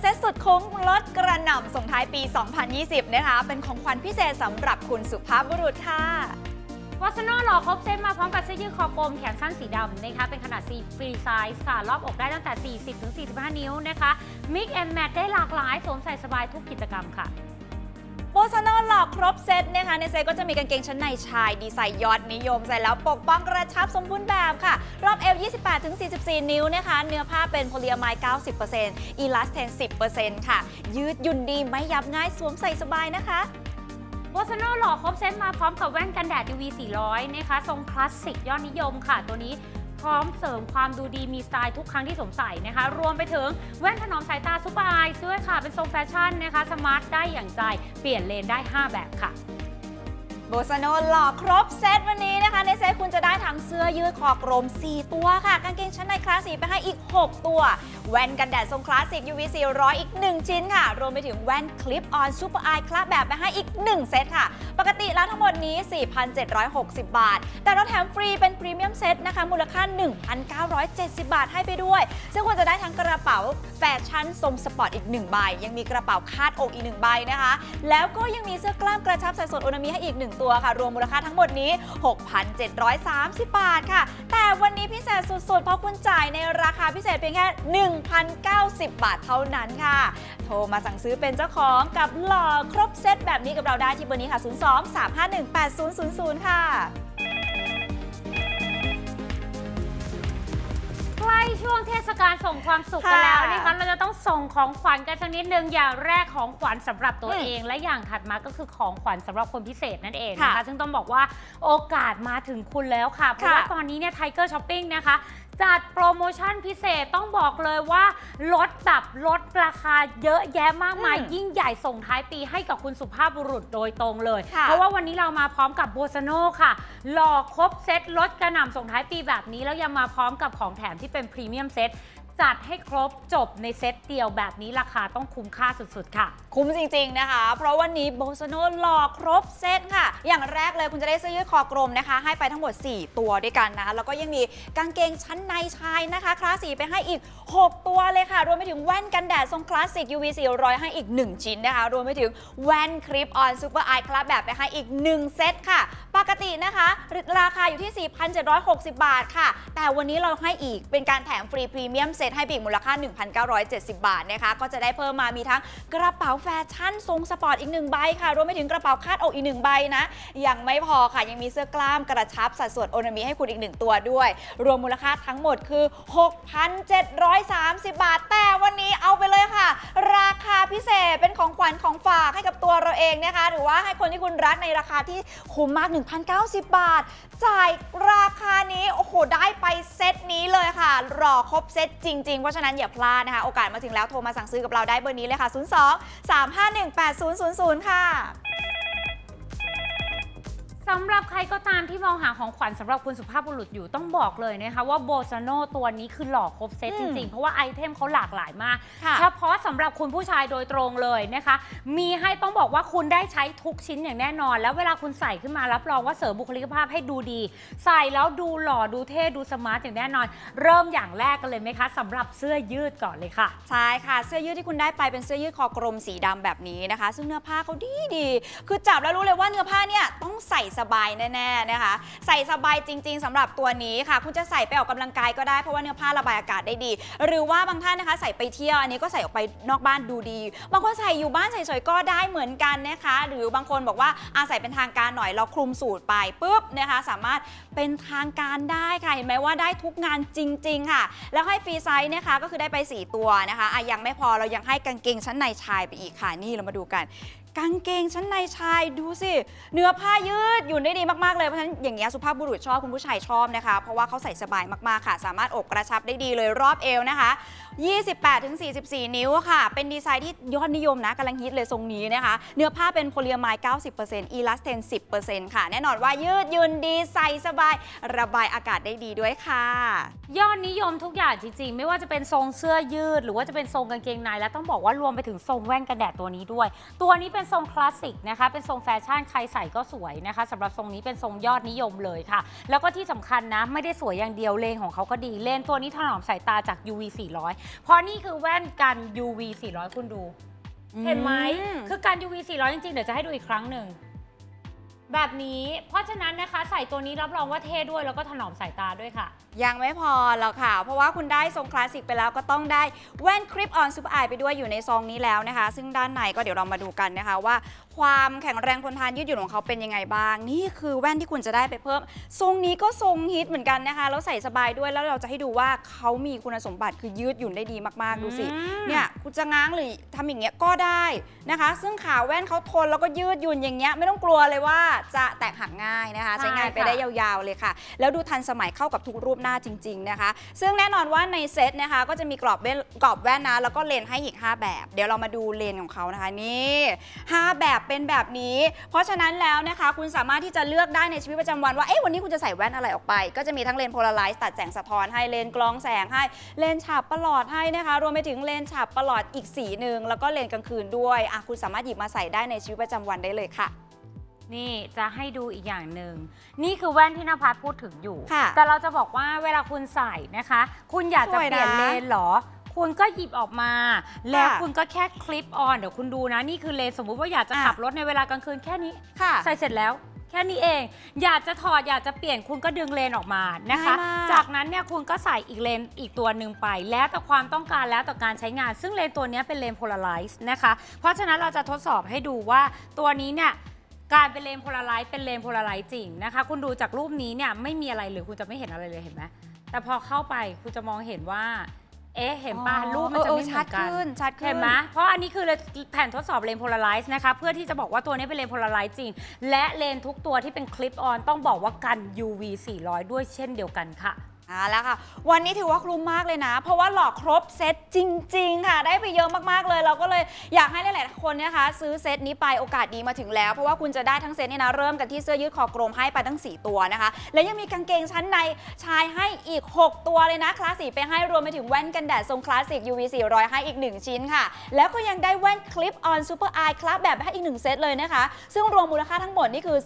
เซตมากับเซตสุดคุ้มลดกระหน่ำส่งท้ายปี 2020 นะคะ เป็นของขวัญพิเศษสำหรับคุณสุภาพบุรุษค่ะวัสโนหล่อครบเซตมาพร้อมกับเสื้อยืดคอกลมแขนสั้นสีดำนะคะเป็นขนาดซีฟรีไซส์ค่ะ รอบอกได้ตั้งแต่ 40ถึง45 นิ้วนะคะมิกแอนแมทได้หลากหลายสวมใส่สบายทุกกิจกรรมค่ะ โบซานอลหลอกครบเซตนะคะในเซตก็จะมีกางเกงชั้นในชาย ดีไซน์ยอดนิยมใส่แล้วปกป้องกระชับสมบูรณ์แบบค่ะ รอบเอว 28-44 นิ้วนะคะ เนื้อผ้าเป็นโพลีอะไมด์90%อีลาสเทน 10%ค่ะ ยืดหยุ่นดีไม่ยับง่ายสวมใส่สบายนะคะโบสโนหล่อครบเซตมาพร้อมกับแว่นกันแดด UV 400 นะคะ ทรงคลาสสิกยอดนิยมค่ะ ตัวนี้ พร้อมเสริมความดูดีมีสไตล์ทุกครั้งที่สวมใส่นะคะ รวมไปถึงแว่นถนอมสายตาซุปเปอร์ไอซ์ด้วยค่ะ เป็นทรงแฟชั่นนะคะ สมาร์ทได้อย่างใจ เปลี่ยนเลนได้ 5 แบบค่ะ โบซานโนหล่อครบเซตวันนี้นะคะ ในเซตคุณจะได้ทั้งเสื้อยืดคอกลม 4 ตัวค่ะ กางเกงชั้นในคลาสสีไปให้อีก 6 ตัว แว่นกันแดดทรงคลาสสิก UV 400 อีก 1 ชิ้นค่ะ รวมไปถึงแว่นคลิปออนซูเปอร์ไอคลาสแบบไปให้อีก 1 เซตค่ะ ปกติแล้วทั้งหมดนี้ 4,760 บาท แต่เราแถมฟรีเป็นพรีเมียมเซตนะคะ มูลค่า 1,970 บาทให้ไปด้วย ซึ่งคุณจะได้ทั้งกระเป๋าแฟชั่นทรงสปอร์ตอีก1ใบยังมีกระเป๋าคาดอกอีก1ใบนะคะแล้วก็ยังมีเสื้อกล้ามกระชับใส่สดโอนามิให้อีก1ตัวค่ะ รวมมูลค่าทั้งหมดนี้ 6,730 บาทค่ะ แต่วันนี้พิเศษสุดๆ เพราะคุณจ่ายในราคาพิเศษเพียงแค่ 1,090 บาทเท่านั้นค่ะ โทรมาสั่งซื้อเป็นเจ้าของกับหล่อครบเซตแบบนี้กับเราได้ที่เบอร์นี้ค่ะ 02 351 8000 ค่ะ ล้ช่วงเทศกาลส่งความสุขกันค่ะแล้วนะคะเราจะต้องส่งของขวัญกันสักนิดนึงอย่างแรกของขวัญสำหรับตัวอืมเอง และอย่างถัดมาก็คือของขวัญสำหรับคนพิเศษนั่นเองนะค่ะคะซึ่งต้องบอกว่าโอกาสมาถึงคุณแล้วค่ะเพราะว่าค่ะตอนนี้เนี่ยไทเกอร์ช้อปปิ้งนะคะ จัดโปรโมชั่นพิเศษต้องบอกเลยว่า ลดแบบลดราคาเยอะแยะมากมาย อืมยิ่งใหญ่ส่งท้ายปีให้กับคุณสุภาพบุรุษโดยตรงเลย ค่ะ เพราะว่าวันนี้เรามาพร้อมกับโบซโนค่ะ หล่อครบเซตลดกระหน่ำส่งท้ายปีแบบนี้ แล้วยังมาพร้อมกับของแถมที่เป็นพรีเมียมเซต จัดให้ครบจบในเซตเดียวแบบนี้ราคาต้องคุ้มค่าสุดๆ ค่ะ คุ้มจริงๆนะคะ เพราะวันนี้โบซโนหล่อครบเซตค่ะ อย่างแรกเลยคุณจะได้เสื้อยืดคอกลมนะคะ ให้ไปทั้งหมด 4 ตัวด้วยกันนะแล้วก็ยังมีกางเกงชั้นในชายนะคะ คลาสสีไปให้อีก 6 ตัวเลยค่ะ รวมไปถึงแว่นกันแดดทรงคลาสสิก UV 400 ให้อีก 1 ชิ้นนะคะ รวมไปถึงแว่นคลิปออนซูเปอร์ไอคลาสแบบไปให้อีก 1 เซตค่ะ ปกตินะคะ ราคาอยู่ที่ 4,760 บาทค่ะ แต่วันนี้เราให้อีกเป็นการแถมฟรีพรีเมียมเซตให้ไปอีกมูลค่า 1,970 บาทนะคะ ก็จะได้เพิ่มมามีทั้งกระเป๋าแฟชั่นทรงสปอร์ตอีกหนึ่งใบค่ะ รวมไปถึงกระเป๋าคาดอกอีกหนึ่งใบนะ ยังไม่พอค่ะ ยังมีเสื้อกล้ามกระชับสัดส่วนโอนามิให้คุณอีกหนึ่งตัวด้วย รวมมูลค่าทั้งหมดคือ 6,730 บาท แต่วันนี้เอาไปเลยค่ะ ราคาพิเศษเป็นของขวัญของฝากให้กับตัวเราเองนะคะ หรือว่าให้คนที่คุณรักในราคาที่คุ้มมาก 1,090 บาท จ่ายราคานี้ โอ้โห ได้ไปเซตนี้เลยค่ะ รอครบเซตจริงๆ เพราะฉะนั้นอย่าพลาดนะคะ โอกาสมาถึงแล้วโทรมาสั่งซื้อกับเราได้เบอร์นี้เลยค่ะ 02 351 8000 ค่ะ สำหรับใครก็ตามที่มองหาของขวัญสำหรับคุณสุภาพบุรุษอยู่ต้องบอกเลยนะคะว่าโบซโนตัวนี้คือหล่อครบเซตอืจมริง ๆ เพราะว่าไอเทมเขาหลากหลายมาก ค่ะเฉพาะสำหรับคุณผู้ชายโดยตรงเลยนะคะ มีให้ต้องบอกว่าคุณได้ใช้ทุกชิ้นอย่างแน่นอน แล้วเวลาคุณใส่ขึ้นมารับรองว่าเสริมบุคลิกภาพให้ดูดี ใส่แล้วดูหล่อดูเท่ดูสมาร์ทอย่างแน่นอน เริ่มอย่างแรกกันเลยไหมคะสำหรับเสื้อยืดก่อนเลยค่ะ ใช่ค่ะ เสื้อยืดที่คุณได้ไปเป็นเสื้อยืดคอกลมสีดำแบบนี้นะคะ ซึ่งเนื้อผ้าเขาดีดีๆคือจับแล้วรู้เลยว่าเนื้อผ้าเนี่ยต้องใส่สบายแน่ๆนะคะ ใส่สบายจริง ๆสำหรับตัวนี้ค่ะ คุณจะใส่ไปออกกำลังกายก็ได้เพราะว่าเนื้อผ้าระบายอากาศได้ดี หรือว่าบางท่านนะคะ ใส่ไปเที่ยวอันนี้ก็ใส่ออกไปนอกบ้านดูดี บางคนใส่อยู่บ้านเฉยๆก็ได้เหมือนกันนะคะ หรือบางคนบอกว่าอาใส่เป็นทางการหน่อยเราคลุมสูตรไปปุ๊บนะคะ สามารถเป็นทางการได้ค่ะเห็นไหมว่าได้ทุกงานจริง ๆ ค่ะ แล้วให้ฟรีไซส์นะคะก็คือได้ไป 4 ตัวนะคะอะยังไม่พอเรายังให้กางเกงชั้นในชายไปอีกค่ะนี่เรามาดูกัน กางเกงชั้นในชายดูสิ เนื้อผ้ายืดหยุ่นได้ดีมากๆเลยเพราะฉะนั้นอย่างเงี้ยสุภาพบุรุษชอบคุณผู้ชายชอบนะคะ เพราะว่าเขาใส่สบายมากๆค่ะ สามารถอกกระชับได้ดีเลยรอบเอวนะคะ 28-44 นิ้วค่ะ เป็นดีไซน์ที่ยอดนิยมนะกำลังฮิตเลยทรงนี้นะคะ เนื้อผ้าเป็นโพลีอะไมด์90%อีลาสเทน 10%ค่ะ แน่นอนว่ายืดยุ่นดีใส่สบาย ระบายอากาศได้ดีด้วยค่ะ ยอดนิยมทุกอย่างจริงๆ ไม่ว่าจะเป็นทรงเสื้อยืด หรือว่าจะเป็นทรงกางเกงในและต้องบอกว่ารวมไปถึงทรงแว่นกันแดดตัวนี้ด้วย ตัวนี้เป็นทรงคลาสสิกนะคะ เป็นทรงแฟชั่นใครใส่ก็สวยนะคะสำหรับทรงนี้เป็นทรงยอดนิยมเลยค่ะ แล้วก็ที่สำคัญนะไม่ได้สวยอย่างเดียวเลนของเขาก็ดีเลนตัวนี้ถนอมสายตาจาก UV 400เพราะนี่คือแว่นกัน UV 400 คุณดู เห็นไหมอืมคือการ UV 400 จริงๆ เดี๋ยวจะให้ดูอีกครั้งหนึ่ง แบบนี้ เพราะฉะนั้นนะคะใส่ตัวนี้รับรองว่าเท่ด้วยแล้วก็ถนอมสายตาด้วยค่ะ ยังไม่พอหรอกค่ะ เพราะว่าคุณได้ทรงคลาสสิกไปแล้วก็ต้องได้แว่นคลิปออนซูเปอร์ไอไปด้วยอยู่ในซองนี้แล้วนะคะ ซึ่งด้านในก็เดี๋ยวเรามาดูกันนะคะว่า ความแข็งแรงทนทานยืดหยุ่นของเขาเป็นยังไงบ้าง นี่คือแว่นที่คุณจะได้ไปเพิ่ม ทรงนี้ก็ทรงฮิตเหมือนกันนะคะ แล้วใส่สบายด้วยแล้วเราจะให้ดูว่าเขามีคุณสมบัติคือยืดหยุ่นได้ดีมากๆดูสิอืมเนี่ยคุณจะง้างหรือทำอย่างเงี้ยก็ได้นะคะ ซึ่งขาแว่นเขาทนแล้วก็ยืดหยุ่นอย่างเงี้ยไม่ต้องกลัวเลยว่าจะแตกหักง่ายนะคะ ใช้งานไปได้ยาวๆเลยค่ะ แล้วดูทันสมัยเข้ากับทุกรูปหน้าจริง ๆนะคะ ซึ่งแน่นอนว่าในเซตนะคะ ก็จะมีกรอบแว่นกรอบแว่นนะแล้วก็เลนส์ให้อีก 5 แบบ เดี๋ยวเรามาดูเลนส์ของเขานะคะนี่5แบบเป็นแบบนี้ เพราะฉะนั้นแล้วนะคะ คุณสามารถที่จะเลือกได้ในชีวิตประจำวันว่าเอ๊ะวันนี้คุณจะใส่แว่นอะไรออกไป ก็จะมีทั้งเลนส์โพลาไรซ์ตัดแสงสะท้อนให้เลนส์กรองแสงให้เลนส์ฉาบประหลอดให้นะคะ รวมไปถึงเลนส์ฉาบประหลอดอีกสีหนึ่งแล้วก็เลนส์กลางคืนด้วยอะคุณสามารถหยิบมาใส่ได้ในชีวิตประจำวันได้เลยค่ะ นี่จะให้ดูอีกอย่างหนึ่ง นี่คือแว่นที่นภัสพูดถึงอยู่ ค่ะแต่เราจะบอกว่าเวลาคุณใส่นะคะ คุณอยากจะสวยเปนะลี่ยนเลนเหรอ คุณก็หยิบออกมา แล้วค่ะคุณก็แค่คลิปออนเดี๋ยวคุณดูนะ นี่คือเลนสมมุติว่าอยากจะอะขับรถในเวลากลางคืนแค่นี้ค่ะ ใส่เสร็จแล้วแค่นี้เอง อยากจะถอดอยากจะเปลี่ยนคุณก็ดึงเลนออกมานะคะง่ายมากจากนั้นเนี่ยคุณก็ใส่อีกเลนอีกตัวหนึ่งไป แล้วแต่ความต้องการแล้วแต่การใช้งาน ซึ่งเลนตัวเนี้ยเป็นเลนโพลาไรซ์นะคะ เพราะฉะนั้นเราจะทดสอบให้ดูว่าตัวนี้เนี่ยการเป็นเลนโพลาไรซ์เป็นเลนโพลาไรซ์จริงนะคะ คุณดูจากรูปนี้เนี่ยไม่มีอะไรเลยคุณจะไม่เห็นอะไรเลยเห็นไหมแต่พอเข้าไปคุณจะมองเห็นว่า เอ๊ะเห็นป่ะรูปมันจะไม่เหมืชัอดนกันขึ้นชัดขึ้น เห็นไหมเพราะอันนี้คือแผ่นทดสอบเลนโพลาไรซ์นะคะ เพื่อที่จะบอกว่าตัวนี้เป็นเลนโพลาไรซ์จริง และเลนทุกตัวที่เป็นคลิปออนต้องบอกว่ากัน UV 400 ด้วยเช่นเดียวกันค่ะ เอาแล้วค่ะ วันนี้ถือว่าคุ้มมากเลยนะ เพราะว่าหลอกครบเซตจริง ๆ ค่ะ ได้ไปเยอะมากๆเลย เราก็เลยอยากให้หลายๆคนเนะคะ ซื้อเซตนี้ไปโอกาสดีมาถึงแล้ว เพราะว่าคุณจะได้ทั้งเซตเนี่ยนะ เริ่มกันที่เสื้อยืดคอกลมให้ไปทั้ง 4 ตัวนะคะ และยังมีกางเกงชั้นในชายให้อีก 6 ตัวเลยนะคลาสสีไปให้รวมไปถึงแว่นกันแดดทรงคลาสสิก UV 400ให้อีก 1 ชิ้นค่ะ แล้วก็ยังได้แว่นคลิปออนซูเปอร์ไอคลาสแบบให้อีก 1 เซตเลยนะคะ ซึ่งรวมมูลค่าทั้งหมดนี่คือ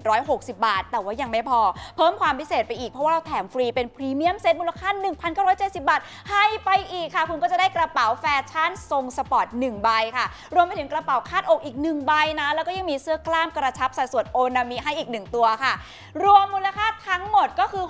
4,760 บาท แต่ว่ายังไม่พอ เพิ่มความพิเศษไปอีกเพราะว่าเราแถมฟรีเป็นพรีเมียมเซตมูลค่า 1,970 บาท ให้ไปอีกค่ะ คุณก็จะได้กระเป๋าแฟชั่นทรงสปอร์ต1ใบค่ะ รวมไปถึงกระเป๋าคาดอกอีก 1 ใบนะ แล้วก็ยังมีเสื้อกล้ามกระชับสัดส่วนโอนามิให้อีก 1 ตัวค่ะ รวมมูลค่าทั้งหมดก็คือ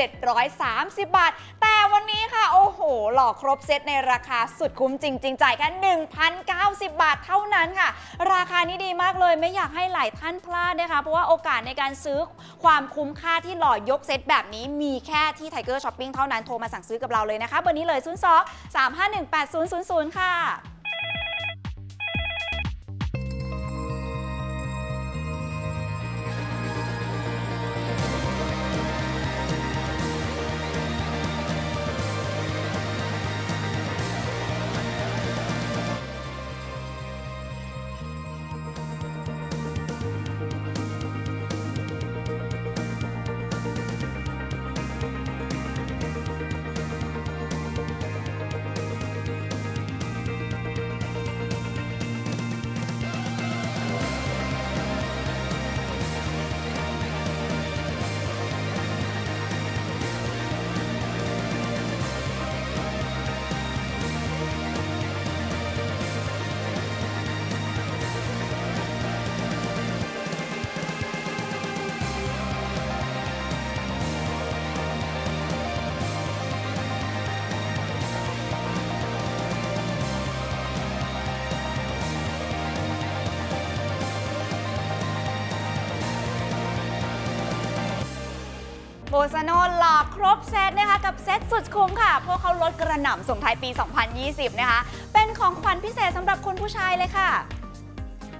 6,730 บาท แต่วันนี้ค่ะ โอ้โห หลอกครบเซตในราคาสุดคุ้มจริง ๆ จ่ายแค่1,090 บาทเท่านั้นค่ะ ราคานี้ดีมากเลยไม่อยากให้หลายท่านพลาดนะคะเพราะว่าโอกาสในการซื้อความคุ้มค่าที่หล่อยกเซตแบบนี้มีแค่ที่ Tiger Shopping เท่านั้นโทรมาสั่งซื้อกับเราเลยนะคะเบอร์นี้เลย 02 351 8000 ค่ะ โบซาโนหลอกครบเซตนะคะกับเซตสุดคุ้มค่ะ พวกเขาลดกระหน่ำส่งท้ายปี 2020 นะคะ เป็นของขวัญพิเศษสำหรับคุณผู้ชายเลยค่ะ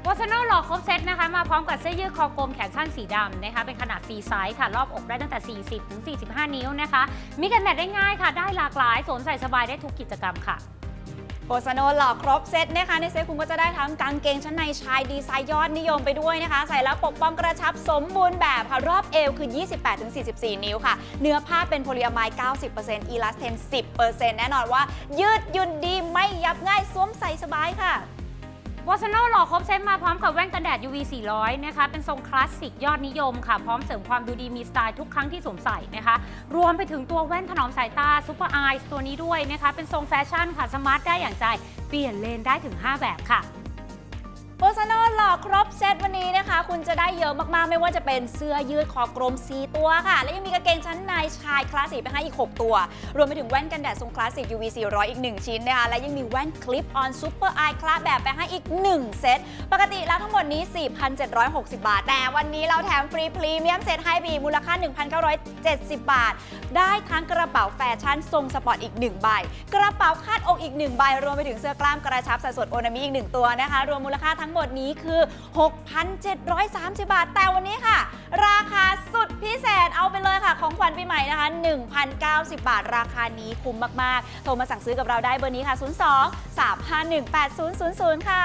วอชโนหล่อครบเซตนะคะมาพร้อมกับเสื้อยืดคอกลมแขนสั้นสีดำนะคะเป็นขนาดฟรีไซส์ค่ะ รอบอกได้ตั้งแต่ 40 ถึง 45 นิ้วนะคะ มีกันแดดได้ง่ายค่ะ ได้หลากหลายสวมใส่สบายได้ทุกกิจกรรมค่ะ โบซาโนหล่อครบเซตนะคะในเซตคุณก็จะได้ทั้งกางเกงชั้นในชายดีไซน์ยอดนิยมไปด้วยนะคะ ใส่แล้วปกป้องกระชับสมบูรณ์แบบค่ะรอบเอวคือ 28-44 นิ้วค่ะ เนื้อผ้าเป็นโพลีอะไมด์90%อีลาสเทน10%แน่นอนว่า ยืดหยุ่นดีไม่ยับง่ายสวมใส่สบายค่ะ วอชโนหล่อครบเซตมาพร้อมกับแว่นกันแดด UV 400 นะคะ เป็นทรงคลาสสิกยอดนิยมค่ะ พร้อมเสริมความดูดีมีสไตล์ทุกครั้งที่สวมใส่นะคะ รวมไปถึงตัวแว่นถนอมสายตาซูเปอร์ไอส์ตัวนี้ด้วยนะคะ เป็นทรงแฟชั่นค่ะ สมาร์ทได้อย่างใจ เปลี่ยนเลนได้ถึง 5 แบบค่ะ โพสโนหล่อครบเซตวันนี้นะคะ คุณจะได้เยอะมากๆ ไม่ว่าจะเป็นเสื้อยืดคอกลมสีตัวค่ะ และยังมีกางเกงชั้นในชายคลาสสิกไปให้อีก 6 ตัว รวมไปถึงแว่นกันแดดทรงคลาสสิก UV 400 อีก 1 ชิ้นนะคะ และยังมีแว่นคลิปออนซูเปอร์ไอคลาสแบบไปให้อีก 1 เซต ปกติแล้วทั้งหมดนี้ 4,760 บาท แต่วันนี้เราแถมฟรีพรีเมียมเซตให้ไปอีมูลค่า 1,970 บาท ได้ทั้งกระเป๋าแฟชั่นทรงสปอร์ตอีก 1 ใบ กระเป๋าคาดอกอีก 1 ใบ รวมไปถึงเสื้อกล้ามกระชับสัดส่วนโอนามิอีก 1 ตัวนะคะ รวมมูลค่าทั้งหมดนี้คือ 6,730 บาท แต่วันนี้ค่ะ ราคาสุดพิเศษเอาไปเลยค่ะ ของขวัญปีใหม่นะคะ1,090 บาท ราคานี้คุ้มมาก ๆ โทรมาสั่งซื้อกับเราได้เบอร์นี้ค่ะ 02 351 8000 ค่ะ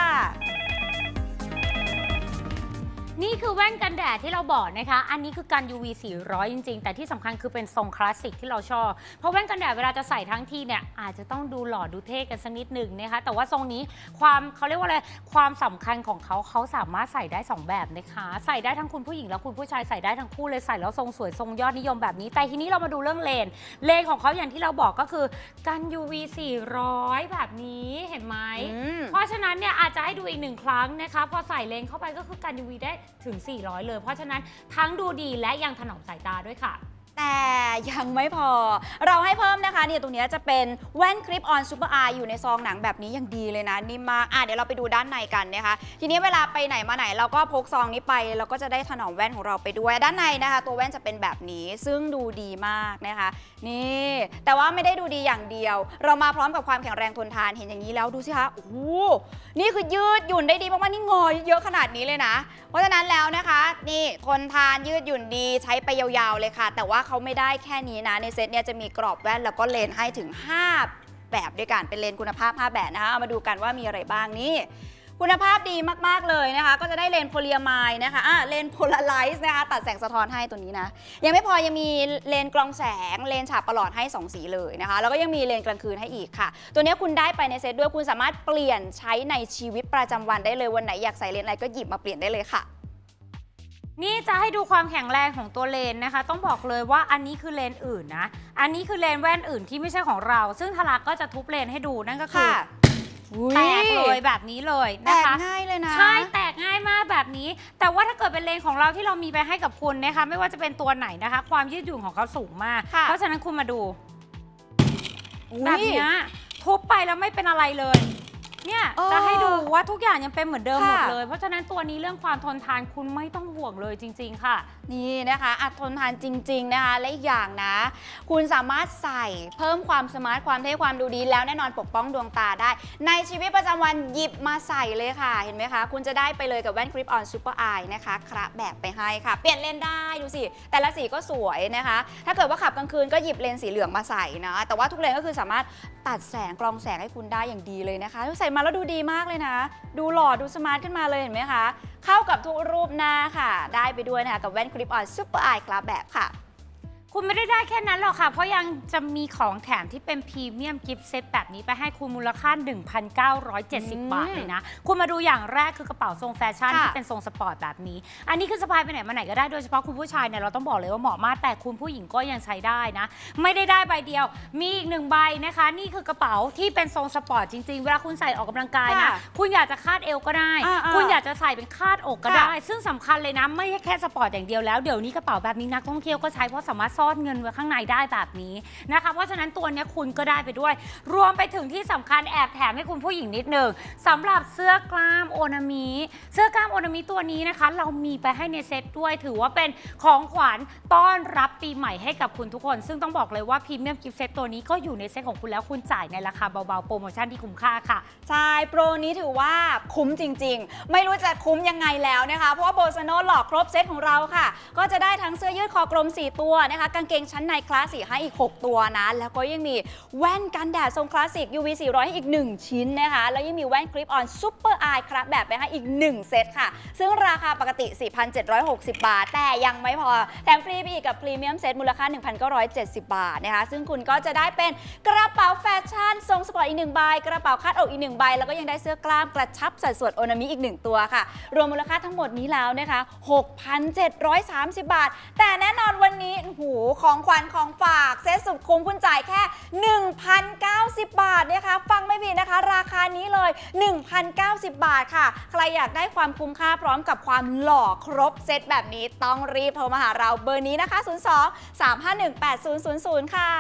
นี่คือแว่นกันแดดที่เราบอกนะคะ อันนี้คือกัน UV 400 จริง ๆ แต่ที่สำคัญคือเป็นทรงคลาสสิกที่เราชอบ เพราะแว่นกันแดดเวลาจะใส่ทั้งทีเนี่ยอาจจะต้องดูหล่อดูเท่กันสักนิดหนึ่งนะคะ แต่ว่าทรงนี้ความเขาเรียกว่าอะไร ความสำคัญของเขาเขาสามารถใส่ได้ 2 แบบนะคะ ใส่ได้ทั้งคุณผู้หญิงและคุณผู้ชายใส่ได้ทั้งคู่เลยใส่แล้วทรงสวยทรงยอดนิยมแบบนี้ แต่ทีนี้เรามาดูเรื่องเลน เลนของเขาอย่างที่เราบอกก็คือกัน UV 400 แบบนี้เห็นไหมอืมเพราะฉะนั้นเนี่ยอาจจะให้ดูอีกหนึ่งครั้งนะคะ พอใส่เลนส์เข้าไปก็คือกัน UV ได้ถึง 400 เลย เพราะฉะนั้นทั้งดูดีและยังถนอมสายตาด้วยค่ะ แต่ยังไม่พอ เราให้เพิ่มนะคะเนี่ยตรงนี้จะเป็นแว่นคลิปออนซูเปอร์ไออยู่ในซองหนังแบบนี้อย่างดีเลยนะนิ่มมากอะเดี๋ยวเราไปดูด้านในกันนะคะ ทีนี้เวลาไปไหนมาไหนเราก็พกซองนี้ไป เราก็จะได้ถนอมแว่นของเราไปด้วย ด้านในนะคะ ตัวแว่นจะเป็นแบบนี้ซึ่งดูดีมากนะคะ นี่ แต่ว่าไม่ได้ดูดีอย่างเดียว เรามาพร้อมกับความแข็งแรงทนทานเห็นอย่างนี้แล้วดูสิคะโอ้โหนี่คือยืดหยุ่นได้ดีมากๆนี่งอเยอะขนาดนี้เลยนะ เพราะฉะนั้นแล้วนะคะ นี่ทนทานยืดหยุ่นดีใช้ไปยาวๆเลยค่ะ แต่ว่าเขาไม่ได้แค่นี้นะ ในเซตเนี่ยจะมีกรอบแว่นแล้วก็เลนส์ให้ถึง 5 แบบด้วยกันเป็นเลนส์คุณภาพ 5 แบบนะคะเอามาดูกันว่ามีอะไรบ้างนี่คุณภาพดีมาก ๆ เลยนะคะ ก็จะได้เลนโพลีอะไมด์นะคะอะเลนโพลาไรซ์นะคะ ตัดแสงสะท้อนให้ตัวนี้นะ ยังไม่พอยังมีเลนกรองแสง เลนฉาบประหลอดให้ 2 สีเลยนะคะ แล้วก็ยังมีเลนกลางคืนให้อีกค่ะ ตัวนี้คุณได้ไปในเซตด้วยคุณสามารถเปลี่ยนใช้ในชีวิตประจำวันได้เลยวันไหนอยากใส่เลนอะไรก็หยิบมาเปลี่ยนได้เลยค่ะ นี่จะให้ดูความแข็งแรงของตัวเลนส์นะคะ ต้องบอกเลยว่าอันนี้คือเลนส์อื่นนะ อันนี้คือเลนส์แว่นอื่นที่ไม่ใช่ของเรา ซึ่งทาราก็จะทุบเลนส์ให้ดูนั่นก็คือค่ะแตกเลยแบบนี้เลยแตนะกคะง่ายเลยนะ ใช่แตกง่ายมากแบบนี้ แต่ว่าถ้าเกิดเป็นเลนของเราที่เรามีไปให้กับคุณนะคะ ไม่ว่าจะเป็นตัวไหนนะคะ ความยืดหยุ่นของเขาสูงมากค่ะเพราะฉะนั้นคุณมาดูอุ๊ยแบบเนี้ยทุบไปแล้วไม่เป็นอะไรเลย เนี่ยเออจะให้ดูว่าทุกอย่างยังเป็นเหมือนเดิมหมดค่ะ เลย เพราะฉะนั้นตัวนี้เรื่องความทนทานคุณไม่ต้องห่วงเลยจริง ๆ ค่ะ นี่นะคะอัดทนทานจริง ๆ นะคะ และอีกอย่างนะ คุณสามารถใส่เพิ่มความสมาร์ทความเท่ความดูดี แล้วแน่นอนปกป้องดวงตาได้ ในชีวิตประจำวันหยิบมาใส่เลยค่ะ เห็นไหมคะ คุณจะได้ไปเลยกับแว่นคลิปออนซูเปอร์ไอนะคะคระแบบไปให้ค่ะ เปลี่ยนเลนได้ดูสิ แต่ละสีก็สวยนะคะ ถ้าเกิดว่าขับกลางคืนก็หยิบเลนสีเหลืองมาใส่นะแต่ว่าทุกเลนก็คือสามารถตัดแสงกรองแสงให้คุณได้อย่างดีเลยนะคะใส่มาแล้วดูดีมากเลยนะ ดูหล่อดูสมาร์ทขึ้นมาเลยเห็นไหมคะ เข้ากับทุกรูปหน้าค่ะ ได้ไปด้วยนะคะกับแว่นคลิปออนซูเปอร์ไอคลาแบบค่ะ คุณไม่ได้ได้แค่นั้นหรอกค่ะ เพราะยังจะมีของแถมที่เป็นพรีเมียมกิฟต์เซตแบบนี้ไปให้คุณมูลค่า 1,970 บาทเลยนะ คุณมาดูอย่างแรกคือกระเป๋าทรงแฟชั่นค่ะที่เป็นทรงสปอร์ตแบบนี้ อันนี้คือสะพายไปไหนมาไหนก็ได้โดยเฉพาะคุณผู้ชายเนี่ยเราต้องบอกเลยว่าเหมาะมากแต่คุณผู้หญิงก็ยังใช้ได้นะ ไม่ได้ได้ใบเดียว มีอีกหนึ่งใบนะคะ นี่คือกระเป๋าที่เป็นทรงสปอร์ตจริงๆ เวลาคุณใส่ออกกำลังกายนะ ค่ะคุณอยากจะคาดเอวก็ได้ อ่าๆคุณอยากจะใส่เป็นคาดอกก็ค่ะ ได้ ซึ่งสำคัญเลยนะไม่ใช่แค่สปอร์ตอย่างเดียวแล้วเดี๋ยวนี้กระเป๋าแบบนี้นักท่องเที่ยวก็ใช้เพราะสามารถซ่อนเงินไว้ข้างในได้แบบนี้นะคะ เพราะฉะนั้นตัวเนี้ยคุณก็ได้ไปด้วย รวมไปถึงที่สำคัญแอบแถมให้คุณผู้หญิงนิดหนึ่งสำหรับเสื้อกล้ามโอนามิเสื้อกล้ามโอนามิตัวนี้นะคะ เรามีไปให้ในเซตด้วย ถือว่าเป็นของขวัญต้อนรับปีใหม่ให้กับคุณทุกคน ซึ่งต้องบอกเลยว่าพรีเมียมกิฟต์เซตตัวนี้ก็อยู่ในเซตของคุณแล้วคุณจ่ายในราคาเบาๆโปรโมชั่นที่คุ้มค่าค่ะ ใช่โปรนี้ถือว่าคุ้มจริง ๆ ไม่รู้จะคุ้มยังไงแล้วนะคะ เพราะว่าโบซโนหลอกครบเซตของเราค่ะ ก็จะได้ทั้งเสื้อยืดคอกลม 4 ตัวนะคะกางเกงชั้นในคลาสสิกให้อีก 6 ตัวนะ แล้วก็ยังมีแว่นกันแดดทรงคลาสสิก UV 400ให้อีก 1 ชิ้นนะคะ แล้วยังมีแว่นคลิปออนซูเปอร์ไอครับแบบไปให้อีก 1 เซตค่ะ ซึ่งราคาปกติ 4,760 บาท แต่ยังไม่พอ แถมฟรีไปอีกกับพรีเมียมเซตมูลค่า 1,970 บาทนะคะ ซึ่งคุณก็จะได้เป็นกระเป๋าแฟชั่นทรงสปอร์ตอีกหนึ่งใบกระเป๋าคาดอกอีกหนึ่งใบ แล้วก็ยังได้เสื้อกล้ามกระชับสัดส่วนโอนามิอีกหนึ่งตัวค่ะ รวมมูลค่าทั้งหมดนี้แล้วนะคะ 6,730 บาท แต่แน่นอนวันนี้โอ้โหของขวัญของฝากเซ็ตสุดคุ้มคุณจ่ายแค่ 1,090 บาทนะคะ ฟังไม่ผิดนะคะ ราคานี้เลย 1,090 บาทค่ะ ใครอยากได้ความคุ้มค่าพร้อมกับความหล่อครบเซตแบบนี้ต้องรีบโทรมาหาเราเบอร์นี้นะคะ 02 351 8000 ค่ะ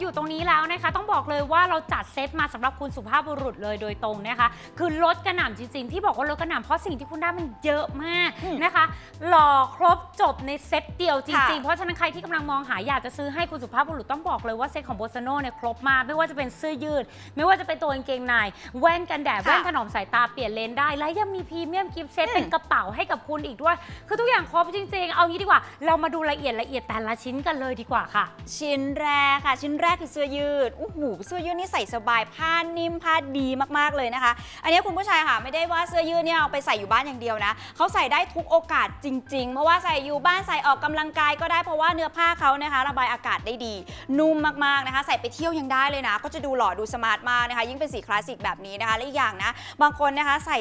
อคุณอยู่ตรงนี้แล้วนะคะ ต้องบอกเลยว่าเราจัดเซตมาสำหรับคุณสุภาพบุรุษเลยโดยตรงนะคะ คือลดกระหน่ำจริงๆ ที่บอกว่าลดกระหน่ำเพราะสิ่งที่คุณได้มันเยอะมากอืมนะคะหล่อครบจบในเซตเดียวจริงค่ะๆเพราะฉะนั้นใครที่กำลังมองหาอยากจะซื้อให้คุณสุภาพบุรุษต้องบอกเลยว่าเซตของโบซโนเนี่ยครบมากไม่ว่าจะเป็นเสื้อยืด ไม่ว่าจะเป็นตัวกางเกงในแว่นกันแดดค่ะแว่นถนอมสายตาเปลี่ยนเลนได้ และยังมีพรีเมียมกิฟต์เซตอืมเป็นกระเป๋าให้กับคุณอีกด้วย คือทุกอย่างครบจริง ๆ เอางี้ดีกว่า เรามาดูละเอียดละเอียดแต่ละชิ้นกันเลยดีกว่าค่ะ ชิ้นแรกค่ะ ชิ้นแรกคือเสื้อยืดโอ้โหเสื้อยืดนี่ใส่สบายผ้านิ่มผ้าดีมากๆเลยนะคะ อันนี้คุณผู้ชายค่ะไม่ได้ว่าเสื้อยืดเนี่ยเอาไปใส่อยู่บ้านอย่างเดียวนะเขาใส่ได้ทุกโอกาสจริง ๆ เพราะว่าใส่อยู่บ้านใส่ออกกำลังกายก็ได้เพราะว่าเนื้อผ้าเขานะคะ ระบายอากาศได้ดี นุ่มมากๆนะคะ ใส่ไปเที่ยวยังได้เลยนะ ก็จะดูหล่อดูสมาร์ทมากนะคะ ยิ่งเป็นสีคลาสสิกแบบนี้นะคะและอีกอย่างนะบางคนนะคะใส่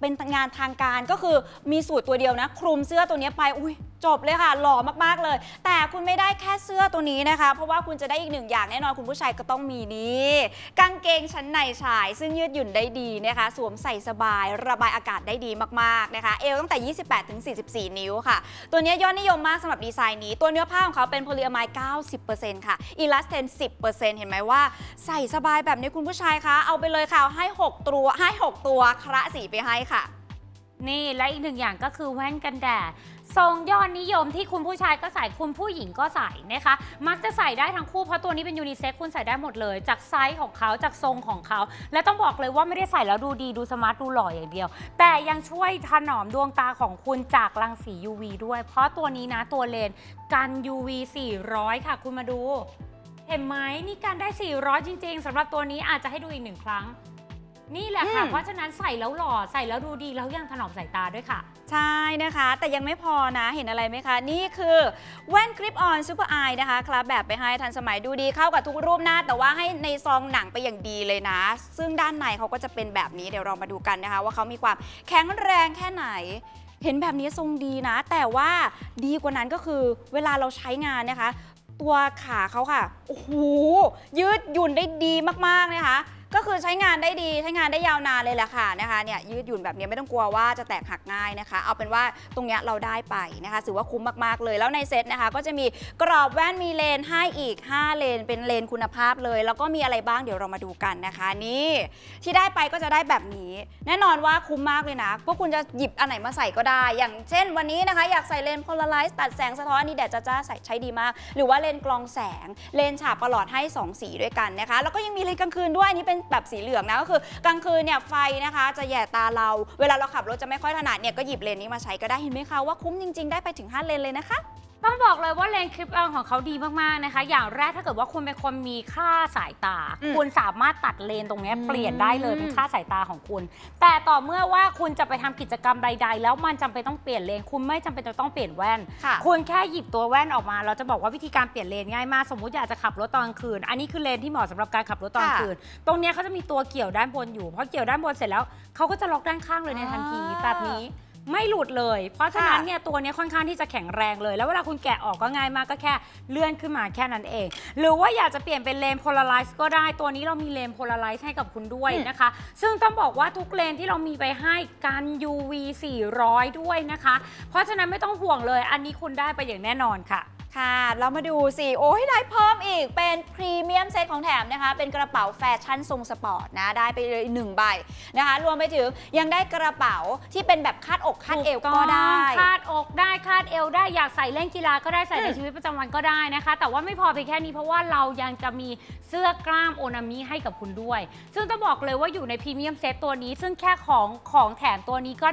เป็นงานทางการก็คือมีสูตรตัวเดียวนะ คลุมเสื้อตัวเนี้ยไปอุ้ย จบเลยค่ะหล่อมากๆเลย แต่คุณไม่ได้แค่เสื้อตัวนี้นะคะ เพราะว่าคุณจะได้อีกหนึ่งอย่างแน่นอนคุณผู้ชายก็ต้องมีนี่กางเกงชั้นในชาย ซึ่งยืดหยุ่นได้ดีนะคะ สวมใส่สบาย ระบายอากาศได้ดีมากๆนะคะเอวตั้งแต่ 28ถึง44 นิ้วค่ะ ตัวนี้ยยอดนิยมมากสำหรับดีไซน์นี้ ตัวเนื้อผ้าของเขาเป็นโพลีอะไมด์90%ค่ะอีลาสเทน10%เห็นไหมว่าใส่สบายแบบนี้คุณผู้ชายคะเอาไปเลยค่ะให้ 6 ตัวให้ 6 ตัวคระสีไปให้ค่ะนี่และอีกหนึ่งอย่างก็คือแว่นกันแดด ทรงยอดนิยมที่คุณผู้ชายก็ใส่คุณผู้หญิงก็ใส่นะคะ มักจะใส่ได้ทั้งคู่เพราะตัวนี้เป็นยูนิเซ็กคุณใส่ได้หมดเลย จากไซส์ของเขาจากทรงของเขา และต้องบอกเลยว่าไม่ได้ใส่แล้วดูดีดูสมาร์ทดูหล่ออย่างเดียว แต่ยังช่วยถนอมดวงตาของคุณจากรังสี UV ด้วย เพราะตัวนี้นะตัวเลนกัน UV 400 ค่ะ คุณมาดู เห็นไหมนี่การได้ 400 จริง ๆสำหรับตัวนี้อาจจะให้ดูอีกหนึ่งครั้ง นี่แหละค่ะ อืม เพราะฉะนั้นใส่แล้วหล่อใส่แล้วดูดีแล้วยังถนอมสายตาด้วยค่ะ ใช่นะคะ แต่ยังไม่พอนะเห็นอะไรไหมคะ นี่คือแว่นคลิปออนซูเปอร์ไอนะคะคลาแบบไปให้ทันสมัยดูดีเข้ากับทุกรูปหน้า แต่ว่าให้ในซองหนังไปอย่างดีเลยนะ ซึ่งด้านในเขาก็จะเป็นแบบนี้เดี๋ยวเรามาดูกันนะคะ ว่าเขามีความแข็งแรงแค่ไหน เห็นแบบนี้ทรงดีนะ แต่ว่าดีกว่านั้นก็คือเวลาเราใช้งานนะคะ ตัวขาเขาค่ะ โอ้โห ยืดหยุ่นได้ดีมาก ๆ นะคะ ก็คือใช้งานได้ดีใช้งานได้ยาวนานเลยแหละค่ะนะคะเนี่ยยืดหยุ่นแบบนี้ไม่ต้องกลัวว่าจะแตกหักง่ายนะคะ เอาเป็นว่าตรงเนี้ยเราได้ไปนะคะถือว่าคุ้มมากๆเลย แล้วในเซตนะคะ ก็จะมีกรอบแว่นมีเลนให้อีก 5 เลน เป็นเลนคุณภาพเลย แล้วก็มีอะไรบ้างเดี๋ยวเรามาดูกันนะคะ นี่ที่ได้ไปก็จะได้แบบนี้ แน่นอนว่าคุ้มมากเลยนะพวกคุณจะหยิบอันไหนมาใส่ก็ได้ อย่างเช่นวันนี้นะคะ อยากใส่เลนโพลาไรซ์ตัดแสงสะท้อนอันนี้แดดจ้าๆใส่ใช้ดีมาก หรือว่าเลนกรองแสงเลนฉาบประหลอดให้ 2 สีด้วยกันนะคะ แล้วก็ยังมีเลนกลางคืนด้วยอันนี้เป็นแบบสีเหลืองนะก็คือกลางคืนเนี่ยไฟนะคะ จะแย่ตาเรา เวลาเราขับรถจะไม่ค่อยถนัดเนี่ยก็หยิบเลนนี้มาใช้ก็ได้เห็นไหมคะว่าคุ้มจริง ๆ ได้ไปถึง 5 เลนเลยนะคะ ต้องบอกเลยว่าเลนส์คลิปออนของเขาดีมากๆนะคะ อย่างแรกถ้าเกิดว่าคุณเป็นคนมีค่าสายตา อืมคุณสามารถตัดเลนตรงเนี้ยอืม เปลี่ยนได้เลยเป็นค่าสายตาของคุณ แต่ต่อเมื่อว่าคุณจะไปทำกิจกรรมใด ๆ แล้วมันจำเป็นต้องเปลี่ยนเลนคุณไม่จำเป็นจะต้องเปลี่ยนแว่น ค่ะ คุณแค่หยิบตัวแว่นออกมา เราจะบอกว่าวิธีการเปลี่ยนเลนง่ายมาก สมมุติอยากจะขับรถตอนกลางคืน อันนี้คือเลนที่เหมาะสำหรับการขับรถตอนกลางค่ะคืน ตรงเนี้ยเขาจะมีตัวเกี่ยวด้านบนอยู่พอเกี่ยวด้านบนเสร็จแล้วเขาก็จะล็อกด้านข้างเลยในทันทีอ่าแบบนี้ ไม่หลุดเลย เพราะฉะนั้นค่ะเนี่ยตัวเนี้ยค่อนข้างที่จะแข็งแรงเลย แล้วเวลาคุณแกะออกก็ง่ายมากก็แค่เลื่อนขึ้นมาแค่นั้นเอง หรือว่าอยากจะเปลี่ยนเป็นเลนโพลาไรซ์ก็ได้ตัวนี้เรามีเลนโพลาไรซ์ให้กับคุณด้วยอืมนะคะ ซึ่งต้องบอกว่าทุกเลนที่เรามีไปให้กัน UV 400 ด้วยนะคะ เพราะฉะนั้นไม่ต้องห่วงเลย อันนี้คุณได้ไปอย่างแน่นอนค่ะ ค่ะ เรามาดูสิ โอ้ยได้เพิ่มอีกเป็นพรีเมียมเซตของแถมนะคะ เป็นกระเป๋าแฟชั่นทรงสปอร์ตนะ ได้ไปเลยหนึ่งใบนะคะ รวมไปถึงยังได้กระเป๋าที่เป็นแบบคาดอกคาดเอวก็ได้ คาดอกได้คาดเอวได้อยากใส่เล่นกีฬาก็ได้ใส่ในอืมชีวิตประจำวันก็ได้นะคะ แต่ว่าไม่พอเพียงแค่นี้เพราะว่าเรายังจะมีเสื้อกล้ามโอนามิให้กับคุณด้วย ซึ่งต้องบอกเลยว่าอยู่ในพรีเมียมเซตตัวนี้ ซึ่งแค่ของของแถมตัวนี้ก็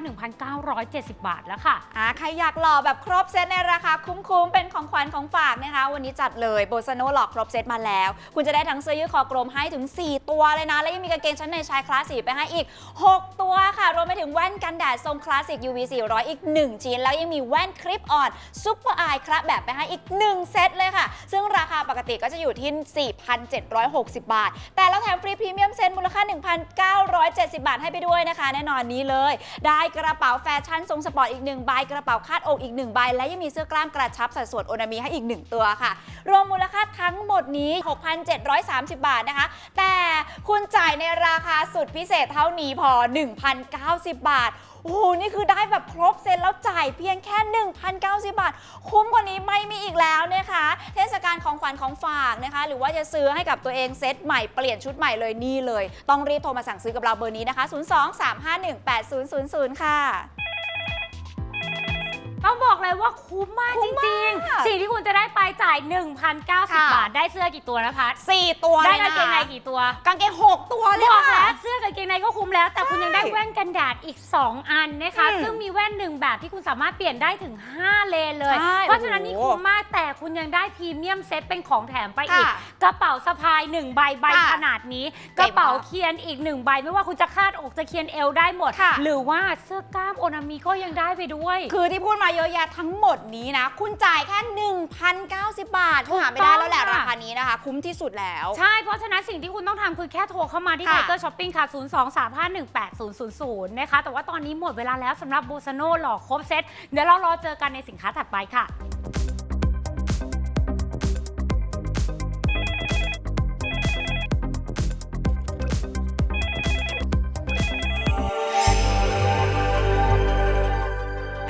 1,970 บาทแล้วค่ะอ่าใครอยากหล่อแบบครบเซตในราคาคุ้มๆเป็นของขวัญของฝากนะคะ วันนี้จัดเลยโบซโนหลอกครบเซตมาแล้ว คุณจะได้ทั้งเสื้อยืดคอกลมให้ถึง 4 ตัวเลยนะ และยังมีกางเกงชั้นในชายคลาสสีไปให้อีก 6 ตัวค่ะ รวมไปถึงแว่นกันแดดทรงคลาสสิก UV 400 อีก 1 ชิ้น แล้วยังมีแว่นคลิปออนซุปเปอร์ไอคระแบบไปให้อีก 1 เซตเลยค่ะ ซึ่งราคาปกติก็จะอยู่ที่ 4,760 บาท แต่เราแถมฟรีพรีเมียมเซตมูลค่า 1,970 บาทให้ไปด้วยนะคะ แน่นอนนี้เลย ได้กระเป๋าแฟชั่นทรงสปอร์ตอีกหนึ่งใบกระเป๋าคาดอกอีกหนึ่งใบและยังมีเสื้อกล้ามกระชับสัดส่วนโอนามิให้อีกหนึ่งตัวค่ะ รวมมูลค่าทั้งหมดนี้ 6,730 บาทนะคะ แต่คุณจ่ายในราคาสุดพิเศษเท่านี้พอ 1,090 บาทโอ้โห นี่คือได้แบบครบเซ็ตแล้วจ่ายเพียงแค่ 1,090 บาท คุ้มกว่านี้ไม่มีอีกแล้วนะคะ เทศกาลของขวัญของฝากนะคะ หรือว่าจะซื้อให้กับตัวเองเซ็ตใหม่เปลี่ยนชุดใหม่เลยนี่เลย ต้องรีบโทรมาสั่งซื้อกับเราเบอร์นี้นะคะ 023518000 ค่ะ ต้องบอกเลยว่าคุ้มมากคุ้จมริงมากๆสิ่งที่คุณจะได้ไปจ่าย 1,090 ค่ะ บาท ได้เสื้อกี่ตัวนะพัท4ตัวได้เลยกางนะเกงในกี่ตัวกางเกง6ตัวเลยบอกค่ะ แล้วเสื้อกับกางเกงในก็คุ้มแล้ว แต่คุณยังได้แว่นกันแดดอีก 2 อันนะคะ อืมซึ่งมีแว่นหนึ่งแบบที่คุณสามารถเปลี่ยนได้ถึง 5 เลนเลย ใช่เพราะฉะนั้นนี่โอ้โหคุ้มมากแต่คุณยังได้พรีเมียมเซตเป็นของแถมไปอีก ค่ะกระเป๋าสะพาย 1 ใบใบค่ะขนาดนี้เจ๋กงมากระเป๋าเคียนอีก 1 ใบ ไม่ว่าคุณจะคาดอกจะเคียนเอวได้หมด ค่ะ หรือว่าเสื้อกล้ามโอนามิก็ยังได้ไปด้วย คือที่พูดมาเยอะแยะทั้งหมดนี้นะ คุณจ่ายแค่ 1,090 บาทคุณหาไม่ได้แล้วแหละถูกต้องราค่ะคานี้นะคะ คุ้มที่สุดแล้ว ใช่ เพราะฉะนั้นสิ่งที่คุณต้องทำคือแค่โทรเข้ามาที่ค่ะไทเกอร์ช้อปปิ้งค่ะ 023518000 นะคะ แต่ว่าตอนนี้หมดเวลาแล้วสำหรับบูซาโน่หล่อครบเซต เดี๋ยวเรารอเจอกันในสินค้าถัดไปค่ะ